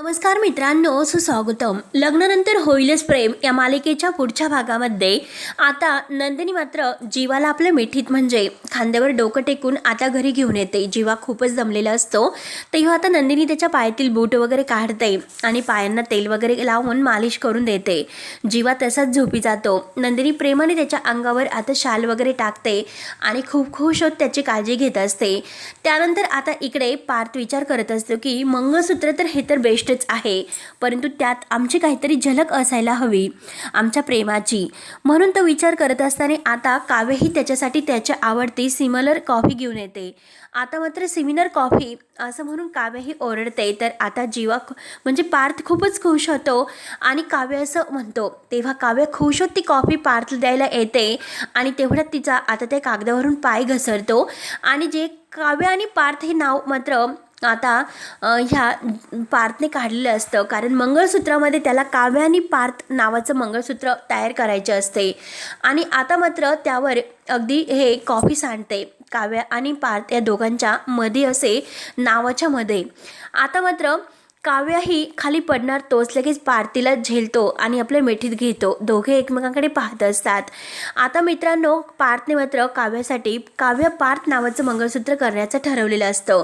नमस्कार मित्रांनो सुस्वागतम. लग्नानंतर होईलच प्रेम या मालिकेच्या पुढच्या भागामध्ये. आता नंदिनी मात्र जीवाला आपल्या मिठीत म्हणजे खांद्यावर डोकं टेकून आता घरी घेऊन येते. जीवा खूपच दमलेला असतो. तेव्हा आता नंदिनी त्याच्या पायातील बूट वगैरे काढते आणि पायांना तेल वगैरे लावून मालिश करून देते. जीवा तसाच झोपी जातो. नंदिनी प्रेमाने त्याच्या अंगावर आता शाल वगैरे टाकते आणि खूप खुश होत त्याची काळजी घेत असते. त्यानंतर आता इकडे पार्थ विचार करत असतो की मंगळसूत्र तर हे तर गोष्टच आहे. परंतु त्यात आमची काहीतरी झलक असायला हवी आमच्या प्रेमाची. म्हणून तो विचार करत असताना आता काव्यही त्याच्यासाठी त्याच्या आवडती सिमिलर कॉफी घेऊन येते. आता मात्र सिमिलर कॉफी असं म्हणून काव्यही ओरडते. तर आता जीवा म्हणजे पार्थ खूपच खुश होतो आणि काव्य असं म्हणतो तेव्हा काव्य खुश होत ती कॉफी पार्थ द्यायला येते आणि तेवढ्यात तिचा आता त्या कागदावरून पाय घसरतो आणि जे काव्य आणि पार्थ हे नाव मात्र आता ह्या पार्थने काढलेलं असतं. कारण मंगळसूत्रामध्ये त्याला काव्यानी आणि पार्थ नावाचं मंगळसूत्र तयार करायचे असते. आणि आता मात्र त्यावर अगदी हे कॉफी सांडते काव्या आणि पार्थ या दोघांच्या मध्ये असे नावाच्या मध्ये आता मात्र काव्याही खाली पडणार तोच लगेच पार्थिला झेलतो आणि आपल्या मिठीत घेतो. दोघे एकमेकांकडे पाहत असतात. आता मित्रांनो पार्थने मात्र काव्यासाठी काव्य पार्थ नावाचं मंगळसूत्र करण्याचं ठरवलेलं असतं.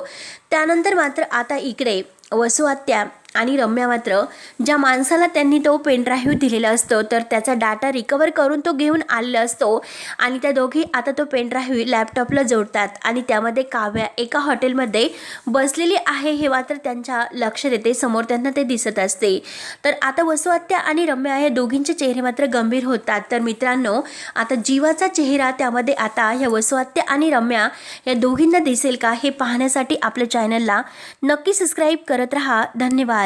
त्यानंतर मात्र आता इकडे वसुआत्या आणि रम्या मात्र ज्या माणसाला त्यांनी तो पेनड्राईव्ह दिलेला असतो तर त्याचा डाटा रिकवर करून तो घेऊन आलेला असतो. आणि त्या दोघी आता तो पेनड्राईव्ह लॅपटॉपला जोडतात आणि त्यामध्ये काव्या एका हॉटेलमध्ये बसलेली आहे हे मात्र त्यांच्या लक्ष देते समोर त्यांना ते दिसत असते. तर आता वसुआत्या आणि रम्या हे दोघींचे चेहरे मात्र गंभीर होतात. तर मित्रांनो आता जीवाचा चेहरा त्यामध्ये आता ह्या वसुआत्या आणि रम्या या दोघींना दिसेल का हे पाहण्यासाठी आपल्या चॅनलला नक्की सबस्क्राईब करत राहा. धन्यवाद.